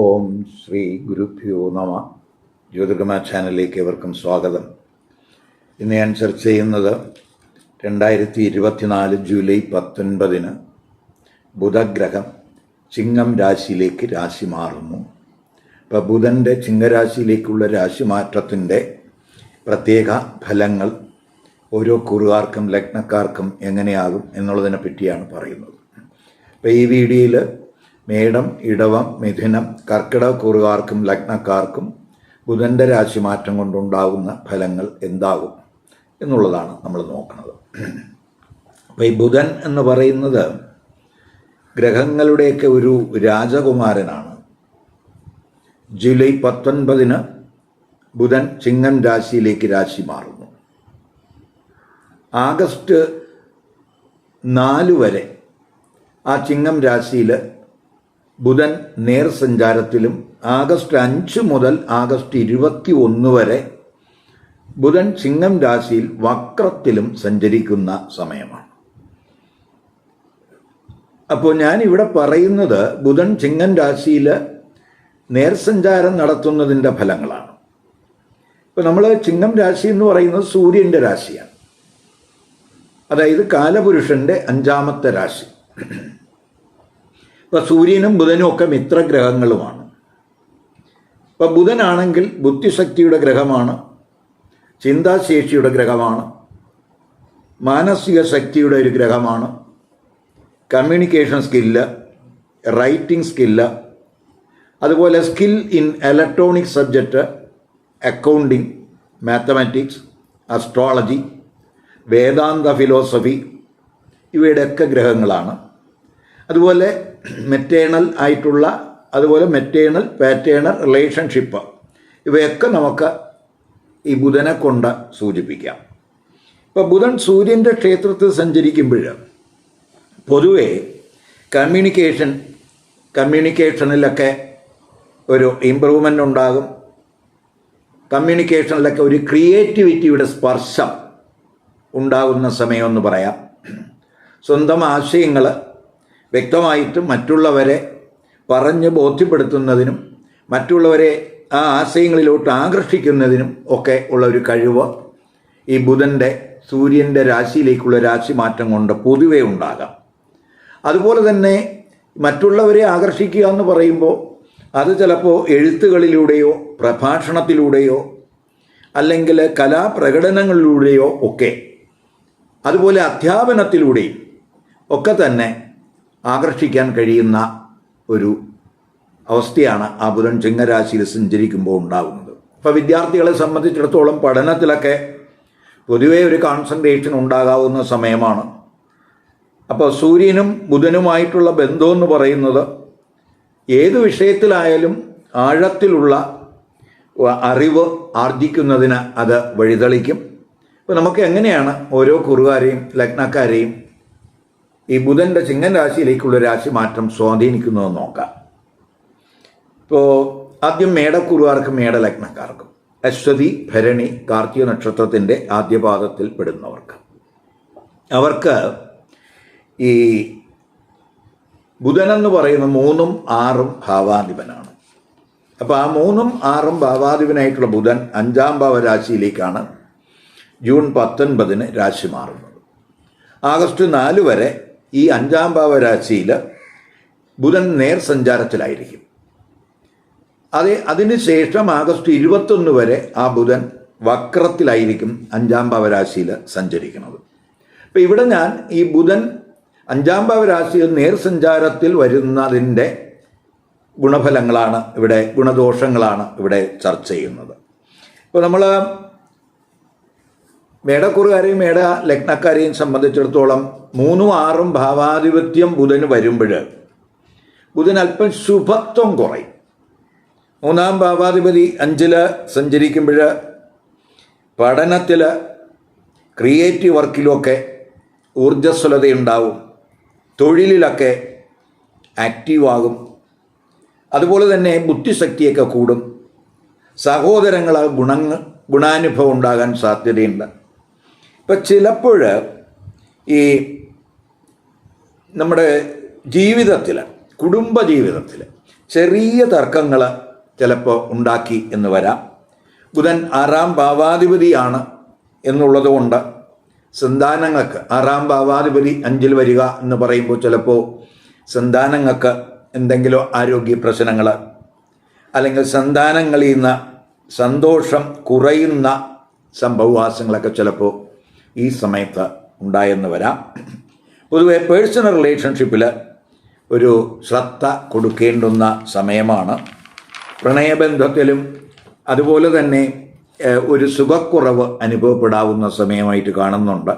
ഓം ശ്രീ ഗുരുഭ്യോ നമ. ജ്യോതിർഗമ ചാനലിലേക്ക് ഏവർക്കും സ്വാഗതം. ഇന്ന് ഞാൻ ചർച്ച ചെയ്യുന്നത് രണ്ടായിരത്തി ഇരുപത്തിനാല് ജൂലൈ പത്തൊൻപതിന് ബുധഗ്രഹം ചിങ്ങം രാശിയിലേക്ക് രാശി മാറുന്നു. അപ്പോൾ ബുധന്റെ ചിങ്ങരാശിയിലേക്കുള്ള രാശി രാശിമാറ്റത്തിന്റെ പ്രത്യേക ഫലങ്ങൾ ഓരോ കുറുകാർക്കും ലഗ്നക്കാർക്കും എങ്ങനെയാകും എന്നുള്ളതിനെ പറ്റിയാണ് പറയുന്നത്. അപ്പോൾ ഈ വീഡിയോയിൽ മേടം ഇടവം മിഥുനം കർക്കിടക കുറുകാർക്കും ലഗ്നക്കാർക്കും ബുധന്റെ രാശിമാറ്റം കൊണ്ടുണ്ടാകുന്ന ഫലങ്ങൾ എന്താകും എന്നുള്ളതാണ് നമ്മൾ നോക്കുന്നത്. അപ്പോൾ ഈ ബുധൻ എന്ന് പറയുന്നത് ഗ്രഹങ്ങളുടെയൊക്കെ ഒരു രാജകുമാരനാണ്. ജൂലൈ പത്തൊൻപതിന് ബുധൻ ചിങ്ങം രാശിയിലേക്ക് രാശി മാറുന്നു. ആഗസ്റ്റ് നാല് വരെ ആ ചിങ്ങം രാശിയിൽ ബുധൻ നേർ സഞ്ചാരത്തിലും ആഗസ്റ്റ് അഞ്ച് മുതൽ ആഗസ്റ്റ് ഇരുപത്തി ഒന്ന് വരെ ബുധൻ ചിങ്ങം രാശിയിൽ വക്രത്തിലും സഞ്ചരിക്കുന്ന സമയമാണ്. അപ്പോൾ ഞാൻ ഇവിടെ പറയുന്നത് ബുധൻ ചിങ്ങൻ രാശിയിൽ നേർസഞ്ചാരം നടത്തുന്നതിന്റെ ഫലങ്ങളാണ്. ഇപ്പം നമ്മൾ ചിങ്ങം രാശി എന്ന് പറയുന്നത് സൂര്യന്റെ രാശിയാണ്. അതായത് കാലപുരുഷന്റെ അഞ്ചാമത്തെ രാശി. ഇപ്പോൾ സൂര്യനും ബുധനും ഒക്കെ മിത്രഗ്രഹങ്ങളുമാണ്. ഇപ്പോൾ ബുധനാണെങ്കിൽ ബുദ്ധിശക്തിയുടെ ഗ്രഹമാണ് ചിന്താശേഷിയുടെ ഗ്രഹമാണ് മാനസിക ശക്തിയുടെ ഒരു ഗ്രഹമാണ് കമ്മ്യൂണിക്കേഷൻ സ്കില്ല് റൈറ്റിംഗ് സ്കില്ല് അതുപോലെ skill in electronic subject accounting mathematics astrology Vedanta philosophy ഇവയുടെയൊക്കെ ഗ്രഹങ്ങളാണ്. അതുപോലെ മെറ്റേണൽ ആയിട്ടുള്ള അതുപോലെ മെറ്റേണൽ പാറ്റേണൽ റിലേഷൻഷിപ്പ് ഇവയൊക്കെ നമുക്ക് ഈ ബുധനെ കൊണ്ട് സൂചിപ്പിക്കാം. ഇപ്പോൾ ബുധൻ സൂര്യന്റെ ക്ഷേത്രത്തിൽ സഞ്ചരിക്കുമ്പോൾ പൊതുവേ കമ്മ്യൂണിക്കേഷൻ കമ്മ്യൂണിക്കേഷനിലൊക്കെ ഒരു ഇമ്പ്രൂവ്മെന്റ് ഉണ്ടാകും. കമ്മ്യൂണിക്കേഷനിലൊക്കെ ഒരു ക്രിയേറ്റിവിറ്റിയുടെ സ്പർശം ഉണ്ടാകുന്ന സമയമെന്ന് പറയാം. സ്വന്തം ആശയങ്ങൾ വ്യക്തമായിട്ടും മറ്റുള്ളവരെ പറഞ്ഞ് ബോധ്യപ്പെടുത്തുന്നതിനും മറ്റുള്ളവരെ ആ ആശയങ്ങളിലോട്ട് ആകർഷിക്കുന്നതിനും ഒക്കെ ഉള്ള ഒരു കഴിവ് ഈ ബുധന്റെ സൂര്യന്റെ രാശിയിലേക്കുള്ള രാശി മാറ്റം കൊണ്ട് പൊതുവെ ഉണ്ടാകാം. അതുപോലെ തന്നെ മറ്റുള്ളവരെ ആകർഷിക്കുക എന്ന് പറയുമ്പോൾ അത് ചിലപ്പോൾ എഴുത്തുകളിലൂടെയോ പ്രഭാഷണത്തിലൂടെയോ അല്ലെങ്കിൽ കലാപ്രകടനങ്ങളിലൂടെയോ ഒക്കെ അതുപോലെ അധ്യാപനത്തിലൂടെയും ഒക്കെ തന്നെ ആകർഷിക്കാൻ കഴിയുന്ന ഒരു അവസ്ഥയാണ് ആ ബുധൻ ചിങ്ങരാശിയിൽ സഞ്ചരിക്കുമ്പോൾ ഉണ്ടാകുന്നത്. അപ്പോൾ വിദ്യാർത്ഥികളെ സംബന്ധിച്ചിടത്തോളം പഠനത്തിലൊക്കെ പൊതുവേ ഒരു കോൺസെൻട്രേഷൻ ഉണ്ടാകാവുന്ന സമയമാണ്. അപ്പോൾ സൂര്യനും ബുധനുമായിട്ടുള്ള ബന്ധമെന്ന് പറയുന്നത് ഏത് വിഷയത്തിലായാലും ആഴത്തിലുള്ള അറിവ് ആർജിക്കുന്നതിന് അത് വഴിതെളിക്കും. അപ്പോൾ നമുക്ക് എങ്ങനെയാണ് ഓരോ കുറുകാരെയും ലഗ്നക്കാരെയും ഈ ബുധന്റെ ചിങ്ങൻ രാശിയിലേക്കുള്ള രാശി മാറ്റം സ്വാധീനിക്കുന്നതെന്ന് നോക്കാം. ഇപ്പോൾ ആദ്യം മേടക്കുറുകാർക്കും മേടലഗ്നക്കാർക്കും അശ്വതി ഭരണി കാർത്തിക നക്ഷത്രത്തിന്റെ ആദ്യപാദത്തിൽ പെടുന്നവർക്ക്. അവർക്ക് ഈ ബുധനെന്ന് പറയുന്ന മൂന്നും ആറും ഭാവാധിപനാണ്. അപ്പോൾ ആ മൂന്നും ആറും ഭാവാധിപനായിട്ടുള്ള ബുധൻ അഞ്ചാം ഭാവരാശിയിലേക്കാണ് ജൂൺ പത്തൊൻപതിന് രാശി മാറുന്നത്. ആഗസ്റ്റ് നാല് വരെ ഈ അഞ്ചാം ഭാവരാശിയിൽ ബുധൻ നേർ സഞ്ചാരത്തിലായിരിക്കും. അതെ അതിനുശേഷം ആഗസ്റ്റ് ഇരുപത്തൊന്ന് വരെ ആ ബുധൻ വക്രത്തിലായിരിക്കും അഞ്ചാം ഭാവരാശിയിൽ സഞ്ചരിക്കുന്നത്. അപ്പം ഇവിടെ ഞാൻ ഈ ബുധൻ അഞ്ചാം ഭാവരാശിയിൽ നേർ സഞ്ചാരത്തിൽ വരുന്നതിന്റെ ഗുണഫലങ്ങളാണ് ഇവിടെ ഗുണദോഷങ്ങളാണ് ഇവിടെ ചർച്ച ചെയ്യുന്നത്. ഇപ്പോൾ നമ്മൾ മേടക്കുറുകാരെയും മേട ലഗ്നക്കാരെയും സംബന്ധിച്ചിടത്തോളം മൂന്നും ആറും ഭാവാധിപത്യം ബുധന് വരുമ്പോൾ ബുധൻ അല്പം ശുഭത്വം കുറയും. മൂന്നാം ഭാവാധിപതി അഞ്ചിൽ സഞ്ചരിക്കുമ്പോൾ പഠനത്തിൽ ക്രിയേറ്റീവ് വർക്കിലുമൊക്കെ ഊർജസ്വലതയുണ്ടാവും. തൊഴിലിലൊക്കെ ആക്റ്റീവാകും അതുപോലെ തന്നെ ബുദ്ധിശക്തിയൊക്കെ കൂടും. സഹോദരങ്ങളാൽ ഗുണങ്ങൾ ഗുണാനുഭവം ഉണ്ടാകാൻ സാധ്യതയുണ്ട്. ഇപ്പം ചിലപ്പോൾ ഈ നമ്മുടെ ജീവിതത്തിൽ കുടുംബ ജീവിതത്തിൽ ചെറിയ തർക്കങ്ങൾ ചിലപ്പോൾ ഉണ്ടാക്കി എന്ന് വരാം. ബുധൻ ആറാം ഭാവാധിപതിയാണ് എന്നുള്ളത് കൊണ്ട് സന്താനങ്ങൾക്ക് ആറാം ഭാവാധിപതി അഞ്ചിൽ വരിക എന്ന് പറയുമ്പോൾ ചിലപ്പോൾ സന്താനങ്ങൾക്ക് എന്തെങ്കിലും ആരോഗ്യ പ്രശ്നങ്ങൾ അല്ലെങ്കിൽ സന്താനങ്ങളിൽ നിന്ന് സന്തോഷം കുറയുന്ന സംഭവവാസങ്ങളൊക്കെ ചിലപ്പോൾ ഈ സമയത്ത് ഉണ്ടായെന്ന് വരാം പൊതുവെ പേഴ്സണൽ റിലേഷൻഷിപ്പിൽ ഒരു ശ്രദ്ധ കൊടുക്കേണ്ടുന്ന സമയമാണ്. പ്രണയബന്ധത്തിലും അതുപോലെ തന്നെ ഒരു സുഖക്കുറവ് അനുഭവപ്പെടാവുന്ന സമയമായിട്ട് കാണുന്നുണ്ട്.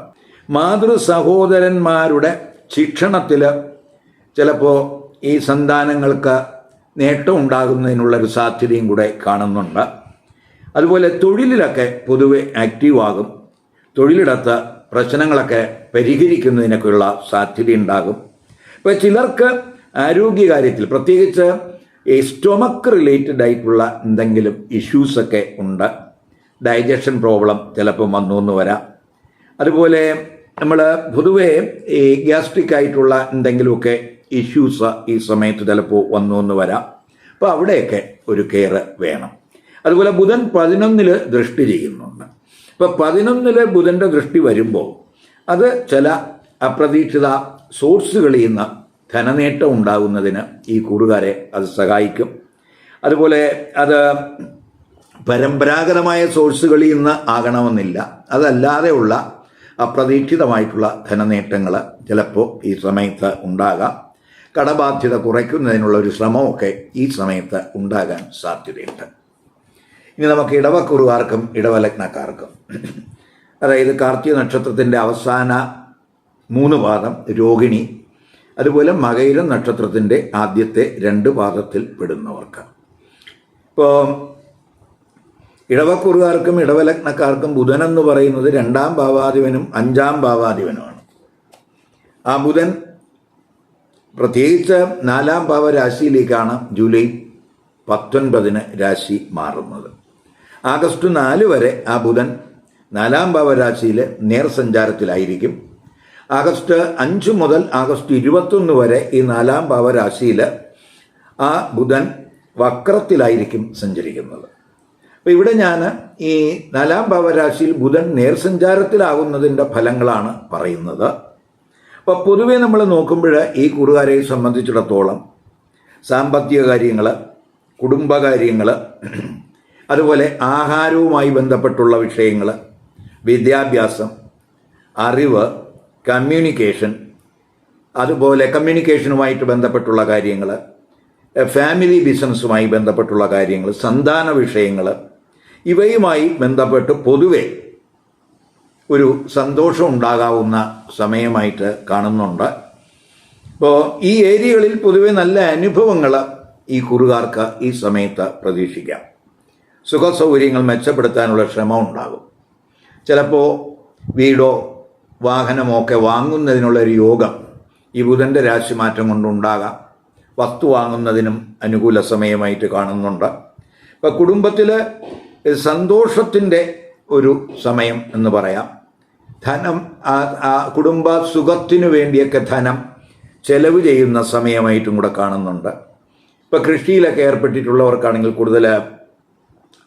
മാതൃ സഹോദരന്മാരുടെ ശിക്ഷണത്തിൽ ചിലപ്പോൾ ഈ സന്താനങ്ങൾക്ക് നേട്ടം ഉണ്ടാകുന്നതിനുള്ളൊരു സാധ്യതയും കൂടെ കാണുന്നുണ്ട്. അതുപോലെ തൊഴിലിലൊക്കെ പൊതുവെ ആക്റ്റീവ് ആകും തൊഴിലിടത്ത് പ്രശ്നങ്ങളൊക്കെ പരിഹരിക്കുന്നതിനൊക്കെയുള്ള സാധ്യതയുണ്ടാകും. ഇപ്പോൾ ചിലർക്ക് ആരോഗ്യകാര്യത്തിൽ പ്രത്യേകിച്ച് ഈ സ്റ്റൊമക്ക് റിലേറ്റഡ് ആയിട്ടുള്ള എന്തെങ്കിലും ഇഷ്യൂസൊക്കെ ഉണ്ട്. ഡൈജഷൻ പ്രോബ്ലം ചിലപ്പം വന്നു എന്ന് വരാം. അതുപോലെ നമ്മൾ പൊതുവേ ഈ ഗ്യാസ്ട്രിക് ആയിട്ടുള്ള എന്തെങ്കിലുമൊക്കെ ഇഷ്യൂസ് ഈ സമയത്ത് ചിലപ്പോൾ വന്നു എന്ന് വരാം. അപ്പോൾ അവിടെയൊക്കെ ഒരു കെയർ വേണം. അതുപോലെ ബുധൻ പതിനൊന്നിൽ ദൃഷ്ടി ചെയ്യുന്നുണ്ട്. അപ്പോൾ പതിനൊന്നിലെ ബുധന്റെ ദൃഷ്ടി വരുമ്പോൾ അത് ചില അപ്രതീക്ഷിത സോഴ്സുകളിൽ നിന്ന് ധനനേട്ടം ഉണ്ടാകുന്നതിന് ഈ കൂറുകാരെ അത് സഹായിക്കും. അതുപോലെ അത് പരമ്പരാഗതമായ സോഴ്സുകളിൽ നിന്ന് ആകണമെന്നില്ല. അതല്ലാതെയുള്ള അപ്രതീക്ഷിതമായിട്ടുള്ള ധനനേട്ടങ്ങൾ ചിലപ്പോൾ ഈ സമയത്ത് ഉണ്ടാകാം. കടബാധ്യത കുറയ്ക്കുന്നതിനുള്ള ഒരു ശ്രമമൊക്കെ ഈ സമയത്ത് ഉണ്ടാകാൻ സാധ്യതയുണ്ട്. ഇനി നമുക്ക് ഇടവക്കുറുകാർക്കും ഇടവലഗ്നക്കാർക്കും. അതായത് കാർത്തിക നക്ഷത്രത്തിന്റെ അവസാന മൂന്ന് പാദം രോഹിണി അതുപോലെ മകയിരം നക്ഷത്രത്തിന്റെ ആദ്യത്തെ രണ്ട് പാദത്തിൽ പെടുന്നവർക്ക്. ഇപ്പോൾ ഇടവക്കുറുകാർക്കും ഇടവലഗ്നക്കാർക്കും ബുധൻ എന്ന് പറയുന്നത് രണ്ടാം ഭാവാധിപനും അഞ്ചാം ഭാവാധിപനുമാണ്. ആ ബുധൻ പ്രത്യേകിച്ച് നാലാം ഭാവ രാശിയിലേക്കാണ് ജൂലൈ പത്തൊൻപതിന് രാശി മാറുന്നത്. ആഗസ്റ്റ് നാല് വരെ ആ ബുധൻ നാലാം ഭാവരാശിയിൽ നേർസഞ്ചാരത്തിലായിരിക്കും. ആഗസ്റ്റ് അഞ്ച് മുതൽ ആഗസ്റ്റ് ഇരുപത്തൊന്ന് വരെ ഈ നാലാം ഭാവരാശിയിൽ ആ ബുധൻ വക്രത്തിലായിരിക്കും സഞ്ചരിക്കുന്നത്. അപ്പോൾ ഇവിടെ ഞാൻ ഈ നാലാം ഭാവരാശിയിൽ ബുധൻ നേർസഞ്ചാരത്തിലാകുന്നതിന്റെ ഫലങ്ങളാണ് പറയുന്നത്. അപ്പോൾ പൊതുവേ നമ്മൾ നോക്കുമ്പോൾ ഈ കുറുകാരെ സംബന്ധിച്ചിടത്തോളം സാമ്പത്തിക കാര്യങ്ങൾ കുടുംബകാര്യങ്ങൾ അതുപോലെ ആഹാരവുമായി ബന്ധപ്പെട്ടുള്ള വിഷയങ്ങൾ വിദ്യാഭ്യാസം അറിവ് കമ്മ്യൂണിക്കേഷൻ അതുപോലെ കമ്മ്യൂണിക്കേഷനുമായിട്ട് ബന്ധപ്പെട്ടുള്ള കാര്യങ്ങൾ ഫാമിലി ബിസിനസ്സുമായി ബന്ധപ്പെട്ടുള്ള കാര്യങ്ങൾ സന്താന വിഷയങ്ങൾ ഇവയുമായി ബന്ധപ്പെട്ട് പൊതുവെ ഒരു സന്തോഷം ഉണ്ടാകാവുന്ന സമയമായിട്ട് കാണുന്നുണ്ട്. അപ്പോൾ ഈ ഏരിയകളിൽ പൊതുവെ നല്ല അനുഭവങ്ങൾ ഈ കുറുകാർക്ക് ഈ സമയത്ത് പ്രതീക്ഷിക്കാം. സുഖ സൗകര്യങ്ങൾ മെച്ചപ്പെടുത്താനുള്ള ശ്രമം ഉണ്ടാകും ചിലപ്പോൾ വീടോ വാഹനമോ ഒക്കെ വാങ്ങുന്നതിനുള്ള ഒരു യോഗം ഈ ബുധന്റെ രാശിമാറ്റം കൊണ്ടുണ്ടാകാം. വസ്തു വാങ്ങുന്നതിനും അനുകൂല സമയമായിട്ട് കാണുന്നുണ്ട്. ഇപ്പം കുടുംബത്തിൽ സന്തോഷത്തിന്റെ ഒരു സമയം എന്ന് പറയാം. ധനം കുടുംബ സുഖത്തിനു വേണ്ടിയൊക്കെ ധനം ചെലവ് ചെയ്യുന്ന സമയമായിട്ടും കൂടെ കാണുന്നുണ്ട്. ഇപ്പം കൃഷിയിലൊക്കെ ഏർപ്പെട്ടിട്ടുള്ളവർക്കാണെങ്കിൽ കൂടുതൽ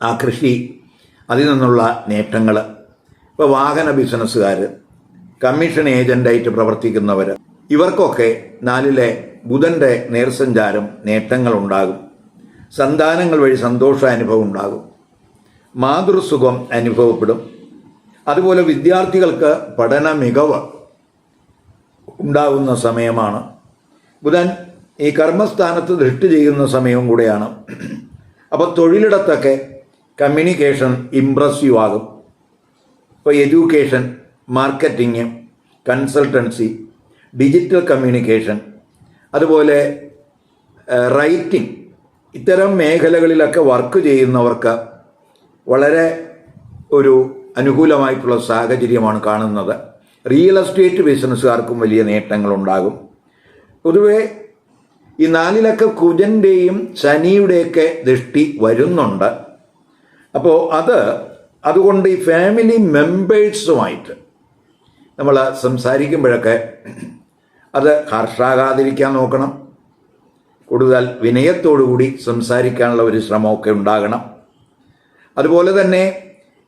ആ കൃഷി അതിൽ നിന്നുള്ള നേട്ടങ്ങൾ ഇപ്പോൾ വാഹന ബിസിനസ്സുകാർ കമ്മീഷൻ ഏജന്റായിട്ട് പ്രവർത്തിക്കുന്നവർ ഇവർക്കൊക്കെ നാലിലെ ബുധന്റെ നേർസഞ്ചാരം നേട്ടങ്ങളുണ്ടാകും. സന്താനങ്ങൾ വഴി സന്തോഷ അനുഭവം ഉണ്ടാകും. മാതൃസുഖം അനുഭവപ്പെടും. അതുപോലെ വിദ്യാർത്ഥികൾക്ക് പഠന മികവ് ഉണ്ടാകുന്ന സമയമാണ്. ബുധൻ ഈ കർമ്മസ്ഥാനത്ത് ദൃഷ്ടി ചെയ്യുന്ന സമയവും കൂടെയാണ്. അപ്പോൾ തൊഴിലിടത്തൊക്കെ കമ്മ്യൂണിക്കേഷൻ ഇംപ്രസീവ് ആകും. ഇപ്പോൾ education marketing consultancy digital communication അതുപോലെ റൈറ്റിംഗ് ഇത്തരം മേഖലകളിലൊക്കെ വർക്ക് ചെയ്യുന്നവർക്ക് വളരെ ഒരു അനുകൂലമായിട്ടുള്ള സാഹചര്യമാണ് കാണുന്നത്. റിയൽ എസ്റ്റേറ്റ് ബിസിനസ്സുകാർക്കും വലിയ നേട്ടങ്ങളുണ്ടാകും. പൊതുവെ ഈ നാലിലൊക്കെ കുജന്റെയും ശനിയുടെയൊക്കെ ദൃഷ്ടി വരുന്നുണ്ട്. അപ്പോൾ അത് അതുകൊണ്ട് ഈ ഫാമിലി മെമ്പേഴ്സുമായിട്ട് നമ്മൾ സംസാരിക്കുമ്പോഴൊക്കെ അത് ഹർഷാകാതിരിക്കാൻ നോക്കണം. കൂടുതൽ വിനയത്തോടുകൂടി സംസാരിക്കാനുള്ള ഒരു ശ്രമമൊക്കെ ഉണ്ടാകണം. അതുപോലെ തന്നെ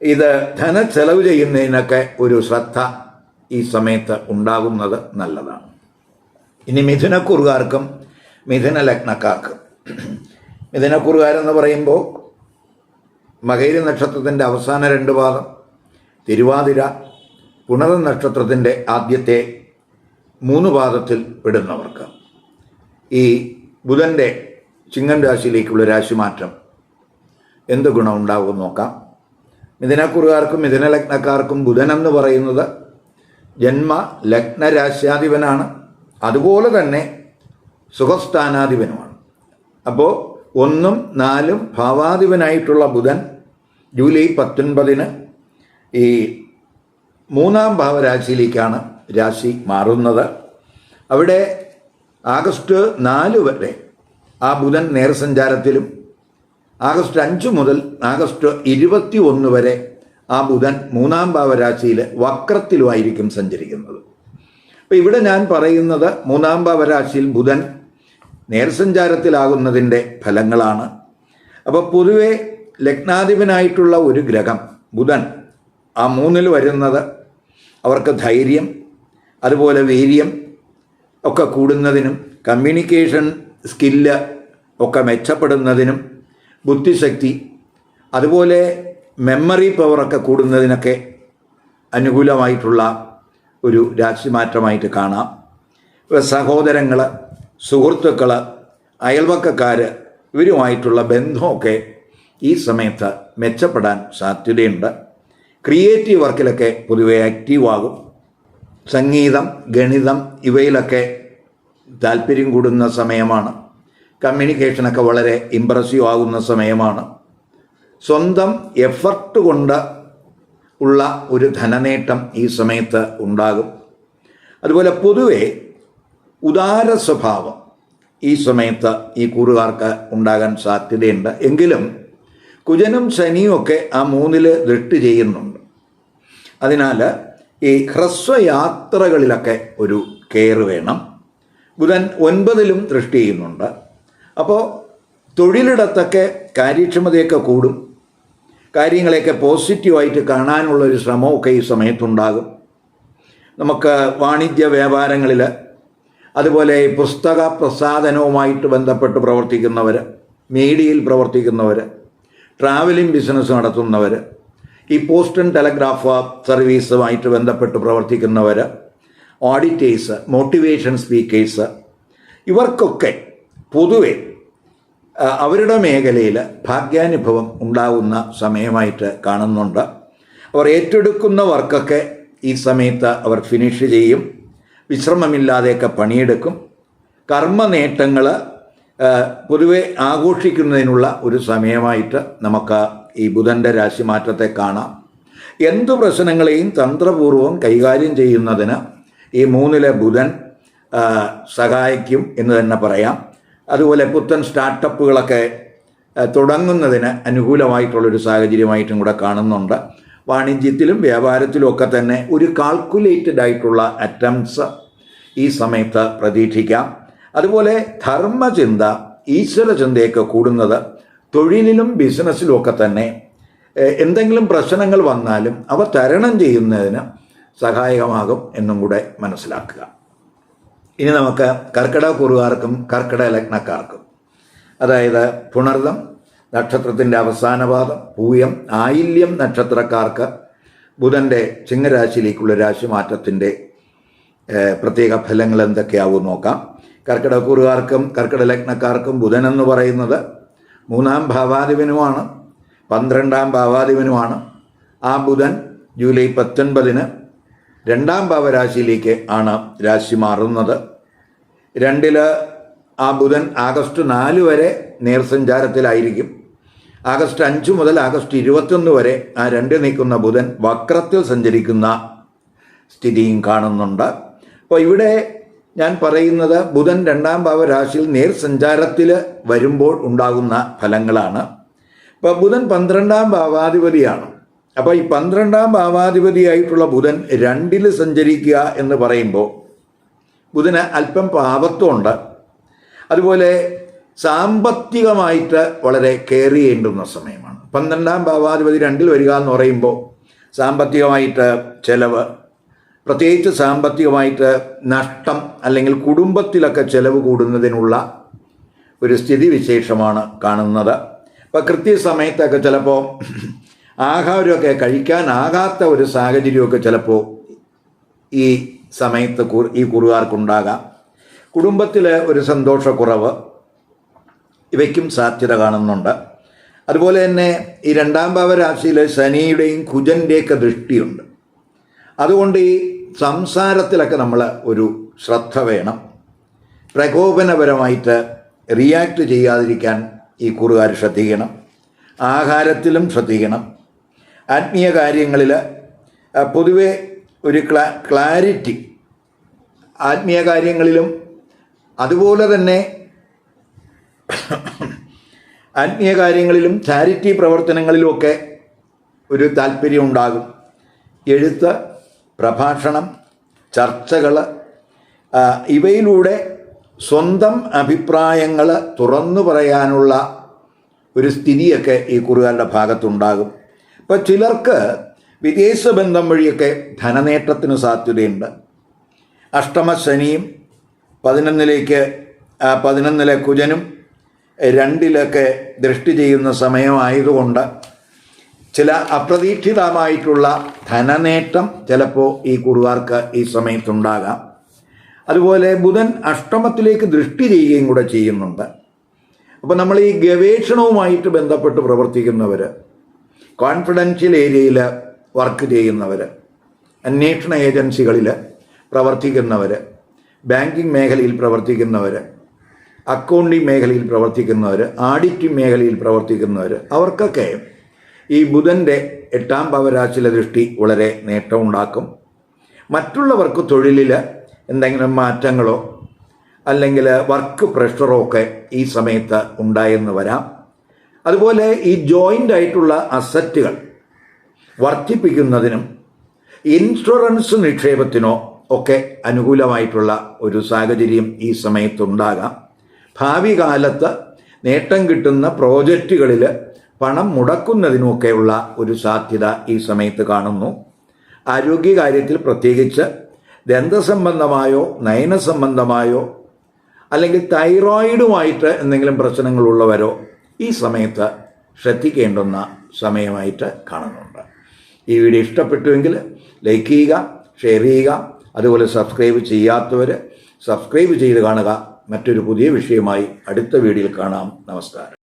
ഇത് ധന ചെലവ് ചെയ്യുന്നതിനൊക്കെ ഒരു ശ്രദ്ധ ഈ സമയത്ത് ഉണ്ടാകുന്നത് നല്ലതാണ്. ഇനി മിഥുനക്കുറുകാർക്കും മിഥുന ലഗ്നക്കാർക്കും മിഥുനക്കുറുകാരെന്ന് പറയുമ്പോൾ മകൈരി നക്ഷത്രത്തിന്റെ അവസാന രണ്ട് പാദം തിരുവാതിര പുണർ നക്ഷത്രത്തിന്റെ ആദ്യത്തെ മൂന്ന് പാദത്തിൽ പെടുന്നവർക്ക്. ഈ ബുധന്റെ ചിങ്ങൻ രാശിയിലേക്കുള്ള രാശിമാറ്റം എന്ത് ഗുണം ഉണ്ടാകും നോക്കാം. മിഥുനക്കുറുകാർക്കും മിഥുന ലഗ്നക്കാർക്കും ബുധൻ എന്ന് പറയുന്നത് ജന്മ ലഗ്നരാശ്യാധിപനാണ്. അതുപോലെ തന്നെ സുഖസ്ഥാനാധിപനുമാണ്. അപ്പോൾ ഒന്നും നാലും ഭാവാധിപനായിട്ടുള്ള ബുധൻ ജൂലൈ പത്തൊൻപതിന് ഈ മൂന്നാം ഭാവരാശിയിലേക്കാണ് രാശി മാറുന്നത്. അവിടെ ആഗസ്റ്റ് നാല് വരെ ആ ബുധൻ നേർസഞ്ചാരത്തിലും ആഗസ്റ്റ് അഞ്ച് മുതൽ ആഗസ്റ്റ് ഇരുപത്തി ഒന്ന് വരെ ആ ബുധൻ മൂന്നാം ഭാവരാശിയിൽ വക്രത്തിലുമായിരിക്കും സഞ്ചരിക്കുന്നത്. അപ്പോൾ ഇവിടെ ഞാൻ പറയുന്നത് മൂന്നാം ഭാവരാശിയിൽ ബുധൻ നേർസഞ്ചാരത്തിലാകുന്നതിന്റെ ഫലങ്ങളാണ്. അപ്പോൾ പൊതുവെ ലഗ്നാധിപനായിട്ടുള്ള ഒരു ഗ്രഹം ബുധൻ ആ മൂന്നിൽ വരുന്നത് അവർക്ക് ധൈര്യം അതുപോലെ വീര്യം ഒക്കെ കൂടുന്നതിനും കമ്മ്യൂണിക്കേഷൻ സ്കില്ല് ഒക്കെ മെച്ചപ്പെടുന്നതിനും ബുദ്ധിശക്തി അതുപോലെ മെമ്മറി പവറൊക്കെ കൂടുന്നതിനൊക്കെ അനുകൂലമായിട്ടുള്ള ഒരു രാശിമാറ്റമായിട്ട് കാണാം. സഹോദരങ്ങൾ സുഹൃത്തുക്കൾ അയൽവക്കക്കാർ ഇവരുമായിട്ടുള്ള ബന്ധമൊക്കെ ഈ സമയത്ത് മെച്ചപ്പെടാൻ സാധ്യതയുണ്ട്. ക്രിയേറ്റീവ് വർക്കിലൊക്കെ പൊതുവെ ആക്റ്റീവാകും സംഗീതം ഗണിതം ഇവയിലൊക്കെ താല്പര്യം കൂടുന്ന സമയമാണ്. കമ്മ്യൂണിക്കേഷനൊക്കെ വളരെ ഇമ്പ്രസീവ് ആകുന്ന സമയമാണ്. സ്വന്തം എഫർട്ട് കൊണ്ട് ഉള്ള ഒരു ധനനേട്ടം ഈ സമയത്ത് ഉണ്ടാകും. അതുപോലെ പൊതുവെ ഉദാര സ്വഭാവം ഈ സമയത്ത് ഈ കൂറുകാർക്ക് ഉണ്ടാകാൻ സാധ്യതയുണ്ട്. എങ്കിലും കുജനും ശനിയും ഒക്കെ ആ മൂന്നിൽ ദൃഷ്ടി ചെയ്യുന്നുണ്ട്. അതിനാൽ ഈ ഹ്രസ്വയാത്രകളിലൊക്കെ ഒരു കെയർ വേണം. ബുധൻ ഒൻപതിലും ദൃഷ്ടി ചെയ്യുന്നുണ്ട്. അപ്പോൾ തൊഴിലിടത്തൊക്കെ കാര്യക്ഷമതയൊക്കെ കൂടും. കാര്യങ്ങളെയൊക്കെ പോസിറ്റീവായിട്ട് കാണാനുള്ളൊരു ശ്രമമൊക്കെ ഈ സമയത്തുണ്ടാകും. നമുക്ക് വാണിജ്യ വ്യാപാരങ്ങളിൽ അതുപോലെ പുസ്തക പ്രസാധനവുമായിട്ട് ബന്ധപ്പെട്ട് പ്രവർത്തിക്കുന്നവർ മീഡിയയിൽ പ്രവർത്തിക്കുന്നവർ ട്രാവലിംഗ് ബിസിനസ് നടത്തുന്നവർ ഈ പോസ്റ്റ് ആൻഡ് ടെലഗ്രാഫ് സർവീസുമായിട്ട് ബന്ധപ്പെട്ട് പ്രവർത്തിക്കുന്നവർ ഓഡിറ്റേഴ്സ് മോട്ടിവേഷൻ സ്പീക്കേഴ്സ് ഇവർക്കൊക്കെ പൊതുവെ അവരുടെ മേഖലയിൽ ഭാഗ്യാനുഭവം ഉണ്ടാകുന്ന സമയമായിട്ട് കാണുന്നുണ്ട്. അവർ ഏറ്റെടുക്കുന്ന വർക്കൊക്കെ ഈ സമയത്ത് അവർ ഫിനിഷ് ചെയ്യും. വിശ്രമമില്ലാതെയൊക്കെ പണിയെടുക്കും. കർമ്മ നേട്ടങ്ങൾ പൊതുവെ ആഘോഷിക്കുന്നതിനുള്ള ഒരു സമയമായിട്ട് നമുക്ക് ഈ ബുധന്റെ രാശി രാശിമാറ്റത്തെ കാണാം. എന്തു പ്രശ്നങ്ങളെയും തന്ത്രപൂർവം കൈകാര്യം ചെയ്യുന്നതിന് ഈ മൂന്നിലെ ബുധൻ സഹായിക്കും എന്ന് തന്നെ പറയാം. അതുപോലെ പുത്തൻ സ്റ്റാർട്ടപ്പുകളൊക്കെ തുടങ്ങുന്നതിന് അനുകൂലമായിട്ടുള്ളൊരു സാഹചര്യമായിട്ടും കൂടെ കാണുന്നുണ്ട്. വാണിജ്യത്തിലും വ്യാപാരത്തിലും ഒക്കെ തന്നെ ഒരു കാൽക്കുലേറ്റഡ് ആയിട്ടുള്ള അറ്റംപ്റ്റ്സ് ഈ സമയത്ത് പ്രതീക്ഷിക്കാം. അതുപോലെ ധർമ്മചിന്ത ഈശ്വരചിന്തയൊക്കെ കൂടുന്നത് തൊഴിലിലും ബിസിനസ്സിലും ഒക്കെ തന്നെ എന്തെങ്കിലും പ്രശ്നങ്ങൾ വന്നാലും അവ തരണം ചെയ്യുന്നതിന് സഹായകമാകും എന്നും കൂടെ മനസ്സിലാക്കുക. ഇനി നമുക്ക് കർക്കിടക കുറുകാർക്കും കർക്കിടക ലഗ്നക്കാർക്കും. അതായത് പുണർദം നക്ഷത്രത്തിന്റെ അവസാന പാദം പൂയം ആയില്യം നക്ഷത്രക്കാർക്ക് ബുധന്റെ ചിങ്ങരാശിയിലേക്കുള്ള രാശിമാറ്റത്തിന്റെ പ്രത്യേക ഫലങ്ങൾ എന്തൊക്കെയാവും നോക്കാം. കർക്കിടക കർക്കിട ലഗ്നക്കാർക്കും ബുധൻ എന്ന് പറയുന്നത് മൂന്നാം ഭാവാധിപനുമാണ് പന്ത്രണ്ടാം ഭാവാധിപനുമാണ്. ആ ബുധൻ ജൂലൈ പത്തൊൻപതിന് രണ്ടാം ഭാവരാശിയിലേക്ക് ആണ് രാശി മാറുന്നത്. രണ്ടിൽ ആ ബുധൻ ആഗസ്റ്റ് നാല് വരെ നേർസഞ്ചാരത്തിലായിരിക്കും. ആഗസ്റ്റ് അഞ്ച് മുതൽ ആഗസ്റ്റ് ഇരുപത്തൊന്ന് വരെ ആ രണ്ട് നീക്കുന്ന ബുധൻ വക്രത്തിൽ സഞ്ചരിക്കുന്ന സ്ഥിതിയും കാണുന്നുണ്ട്. അപ്പോൾ ഇവിടെ ഞാൻ പറയുന്നത് ബുധൻ രണ്ടാം ഭാവരാശിയിൽ നേർസഞ്ചാരത്തിൽ വരുമ്പോൾ ഉണ്ടാകുന്ന ഫലങ്ങളാണ്. അപ്പോൾ ബുധൻ പന്ത്രണ്ടാം ഭാവാധിപതിയാണ്. അപ്പോൾ ഈ പന്ത്രണ്ടാം ഭാവാധിപതിയായിട്ടുള്ള ബുധൻ രണ്ടിൽ സഞ്ചരിക്കുക എന്ന് പറയുമ്പോൾ ബുധന് അല്പം പാപത്വമുണ്ട്. അതുപോലെ സാമ്പത്തികമായിട്ട് വളരെ കെയർ ചെയ്യേണ്ടുന്ന സമയമാണ്. പന്ത്രണ്ടാം ഭാവാധിപതി രണ്ടിൽ വരിക എന്ന് പറയുമ്പോൾ സാമ്പത്തികമായിട്ട് ചെലവ് പ്രത്യേകിച്ച് സാമ്പത്തികമായിട്ട് നഷ്ടം അല്ലെങ്കിൽ കുടുംബത്തിലൊക്കെ ചെലവ് കൂടുന്നതിനുള്ള ഒരു സ്ഥിതിവിശേഷമാണ് കാണുന്നത്. അപ്പോൾ കൃത്യസമയത്തൊക്കെ ചിലപ്പോൾ ആഹാരമൊക്കെ കഴിക്കാനാകാത്ത ഒരു സാഹചര്യമൊക്കെ ചിലപ്പോൾ ഈ സമയത്ത് ഈ കുറുകാർക്കുണ്ടാകാം. കുടുംബത്തിൽ ഒരു സന്തോഷക്കുറവ് ഇവയ്ക്കും സാധ്യത കാണുന്നുണ്ട്. അതുപോലെ തന്നെ ഈ രണ്ടാം ഭാവരാശിയിൽ ശനിയുടെയും കുജന്റെയൊക്കെ ദൃഷ്ടിയുണ്ട്. അതുകൊണ്ട് ഈ സംസാരത്തിലൊക്കെ നമ്മൾ ഒരു ശ്രദ്ധ വേണം. പ്രകോപനപരമായിട്ട് റിയാക്ട് ചെയ്യാതിരിക്കാൻ ഈ കുറുകാർ ശ്രദ്ധിക്കണം. ആഹാരത്തിലും ശ്രദ്ധിക്കണം. ആത്മീയ കാര്യങ്ങളിൽ പൊതുവെ ഒരു ക്ലാ ക്ലാരിറ്റി ആത്മീയ കാര്യങ്ങളിലും അതുപോലെ തന്നെ ആത്മീയ കാര്യങ്ങളിലും ചാരിറ്റി പ്രവർത്തനങ്ങളിലുമൊക്കെ ഒരു താല്പര്യം ഉണ്ടാകും. എഴുത്ത് പ്രഭാഷണം ചർച്ചകൾ ഇവയിലൂടെ സ്വന്തം അഭിപ്രായങ്ങൾ തുറന്നു പറയാനുള്ള ഒരു സ്ഥിതിയൊക്കെ ഈ കുറുകാരുടെ ഭാഗത്തുണ്ടാകും. ഇപ്പം ചിലർക്ക് വിദേശ ബന്ധം വഴിയൊക്കെ ധനനേട്ടത്തിന് സാധ്യതയുണ്ട്. അഷ്ടമശനിയും പതിനൊന്നിലേക്ക് പതിനൊന്നിലെ കുജനും രണ്ടിലൊക്കെ ദൃഷ്ടി ചെയ്യുന്ന സമയമായതുകൊണ്ട് ചില അപ്രതീക്ഷിതമായിട്ടുള്ള ധനനേട്ടം ചിലപ്പോൾ ഈ കുറുകാർക്ക് ഈ സമയത്തുണ്ടാകാം. അതുപോലെ ബുധൻ അഷ്ടമത്തിലേക്ക് ദൃഷ്ടി ചെയ്യുകയും കൂടെ ചെയ്യുന്നുണ്ട്. അപ്പോൾ നമ്മൾ ഈ ഗവേഷണവുമായിട്ട് ബന്ധപ്പെട്ട് പ്രവർത്തിക്കുന്നവർ കോൺഫിഡൻഷ്യൽ ഏരിയയിൽ വർക്ക് ചെയ്യുന്നവർ അന്വേഷണ ഏജൻസികളിൽ പ്രവർത്തിക്കുന്നവർ ബാങ്കിങ് മേഖലയിൽ പ്രവർത്തിക്കുന്നവർ അക്കൗണ്ടിങ് മേഖലയിൽ പ്രവർത്തിക്കുന്നവർ ആഡിറ്റിംഗ് മേഖലയിൽ പ്രവർത്തിക്കുന്നവർ അവർക്കൊക്കെ ഈ ബുധന്റെ എട്ടാം ഭവരാശിയിലെ ദൃഷ്ടി വളരെ നേട്ടമുണ്ടാക്കും മറ്റുള്ളവർക്ക് തൊഴിലിൽ എന്തെങ്കിലും മാറ്റങ്ങളോ അല്ലെങ്കിൽ വർക്ക് പ്രഷറോ ഒക്കെ ഈ സമയത്ത് ഉണ്ടായെന്ന് വരാം. അതുപോലെ ഈ ജോയിന്റ് ആയിട്ടുള്ള അസറ്റുകൾ വർദ്ധിപ്പിക്കുന്നതിനും ഇൻഷുറൻസ് നിക്ഷേപത്തിനോ ഒക്കെ അനുകൂലമായിട്ടുള്ള ഒരു സാഹചര്യം ഈ സമയത്തുണ്ടാകാം ഭാവി കാലത്ത് നേട്ടം കിട്ടുന്ന പ്രോജക്റ്റുകളിൽ പണം മുടക്കുന്നതിനുമൊക്കെയുള്ള ഒരു സാധ്യത ഈ സമയത്ത് കാണുന്നു. ആരോഗ്യകാര്യത്തിൽ പ്രത്യേകിച്ച് ദന്തസംബന്ധമായോ നയനസംബന്ധമായോ അല്ലെങ്കിൽ തൈറോയിഡുമായിട്ട് എന്തെങ്കിലും പ്രശ്നങ്ങളുള്ളവരോ ഈ സമയത്ത് ശ്രദ്ധിക്കേണ്ടുന്ന സമയമായിട്ട് കാണുന്നുണ്ട്. ഈ വീഡിയോ ഇഷ്ടപ്പെട്ടുവെങ്കിൽ ലൈക്ക് ചെയ്യുക ഷെയർ ചെയ്യുക അതുപോലെ സബ്സ്ക്രൈബ് ചെയ്യാത്തവർ സബ്സ്ക്രൈബ് ചെയ്ത് കാണുക. മറ്റൊരു പുതിയ വിഷയമായി അടുത്ത വീഡിയോയിൽ കാണാം. നമസ്കാരം.